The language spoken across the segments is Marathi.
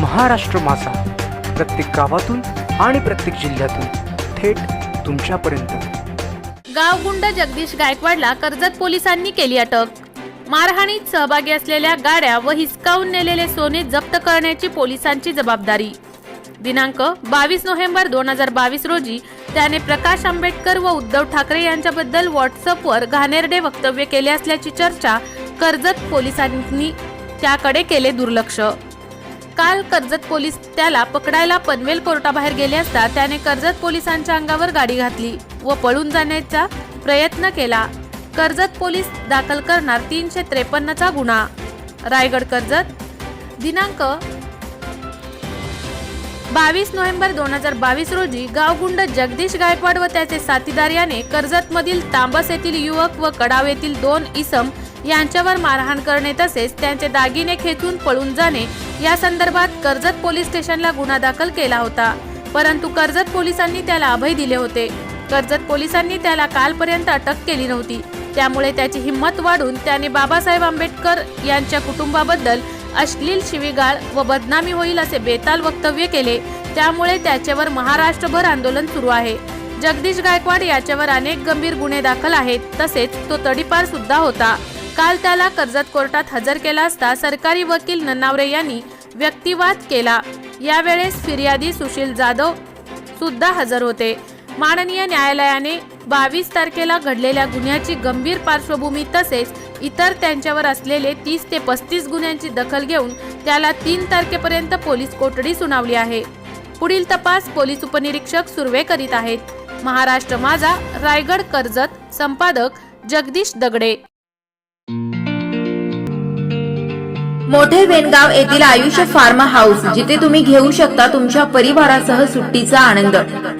महाराष्ट्र माझा. प्रत्येक गावातून आणि प्रत्येक जिल्ह्यातून थेट तुमच्यापर्यंत. गावगुंड जगदीश गायकवाडला कर्जत पोलिसांनी केली अटक. मारहाणीत सहभागी असलेल्या गाड्या व हिसकावून नेलेले सोने जप्त करण्याची पोलिसांची जबाबदारी. दिनांक बावीस नोव्हेंबर दोन हजार बावीस रोजी त्याने प्रकाश आंबेडकर व उद्धव ठाकरे यांच्याबद्दल व्हॉट्सअपवर घाणेरडे वक्तव्य केले असल्याची चर्चा कर्जत पोलिसांनी त्याकडे केले दुर्लक्ष. काल कर्जत पोलीस त्याला पकडायला पनवेल कोर्टाबाहेर गेले असता त्याने कर्जत पोलिसांच्या अंगावर गाडी घातली व पळून जाण्याचा प्रयत्न केला. कर्जत पोलीस दाखल करणार तीनशे त्रेपन्नचा गुन्हा. रायगड कर्जत दिनांक बावीस नोव्हेंबर दोन हजार बावीस रोजी गावगुंड जगदीश गायकवाड व त्याचे साथीदार याने कर्जतमधील तांबस येथील युवक व कडाव येथील दोन इसम यांच्यावर मारहाण करणे तसेच त्यांचे दागिने खेचून पळून जाणे या संदर्भात कर्जत पोलीस स्टेशनला गुन्हा दाखल केला होता. परंतु कर्जत पोलिसांनी त्याला अभय दिले होते. कर्जत पोलिसांनी त्याला कालपर्यंत अटक केली नव्हती. त्यामुळे त्याची हिंमत वाढून त्याने बाबासाहेब आंबेडकर यांच्या कुटुंबाबद्दल अश्लील शिवीगाळ व बदनामी होईल असे बेताल वक्तव्य केले. त्यामुळे त्याच्यावर महाराष्ट्रभर आंदोलन सुरू आहे. जगदीश गायकवाड याच्यावर अनेक गंभीर गुन्हे दाखल आहेत. तसेच तो तडीपार सुद्धा होता. काल त्याला कर्जत कोर्टात हजर केला असता सरकारी वकील नन्नावरे यांनी व्यक्तिवाद केला. यावेळेस फिर्यादी सुशील जाधव सुद्धा हजर होते. माननीय न्यायालयाने बावीस तारखेला घडलेल्या गुन्ह्याची गंभीर पार्श्वभूमी तसेच इतर त्यांच्यावर असलेले तीस ते पस्तीस गुन्ह्यांची दखल घेऊन त्याला तीन तारखेपर्यंत पोलीस कोठडी सुनावली आहे. पुढील तपास पोलीस उपनिरीक्षक सुर्वे करीत आहेत. महाराष्ट्र माझा रायगड कर्जत संपादक जगदीश दगडे. thank you मोठे वेनगाव येथील आयुष्य फार्म हाऊस जिथे तुम्ही घेऊ शकता तुमच्या परिवारासह सुट्टीचा आनंद.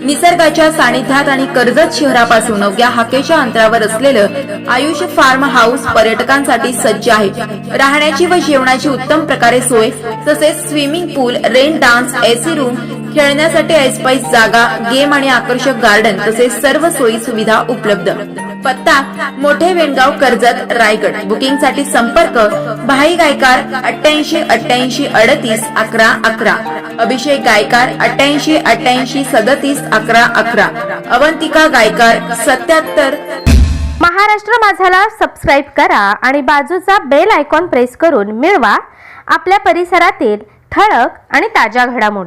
निसर्गाच्या सानिध्यात आणि कर्जत शहरापासून अवघ्या हाकेच्या अंतरावर असलेलं आयुष्य फार्म हाऊस पर्यटकांसाठी सज्ज आहे. राहण्याची व जेवणाची उत्तम प्रकारे सोय तसेच swimming pool rain dance AC room खेळण्यासाठी ऐसपाईस जागा गेम आणि आकर्षक गार्डन तसेच सर्व सोयी सुविधा उपलब्ध. पत्ता मोठे वेणगाव कर्जत रायगड. बुकिंगसाठी संपर्क भाई गायकार अठ्ठ्याऐंशी अठ्ठ्याऐंशी अडतीस अकरा अकरा. अभिषेक गायकार अठ्ठ्याऐंशी अठ्ठ्याऐंशी सदतीस अकरा अकरा. अवंतिका गायकार सत्याहत्तर महाराष्ट्र माझाला सबस्क्राईब करा आणि बाजूचा बेल आयकॉन प्रेस करून मिळवा. आपल्या परिसरातील ठळक आणि ताज्या घडामोडी.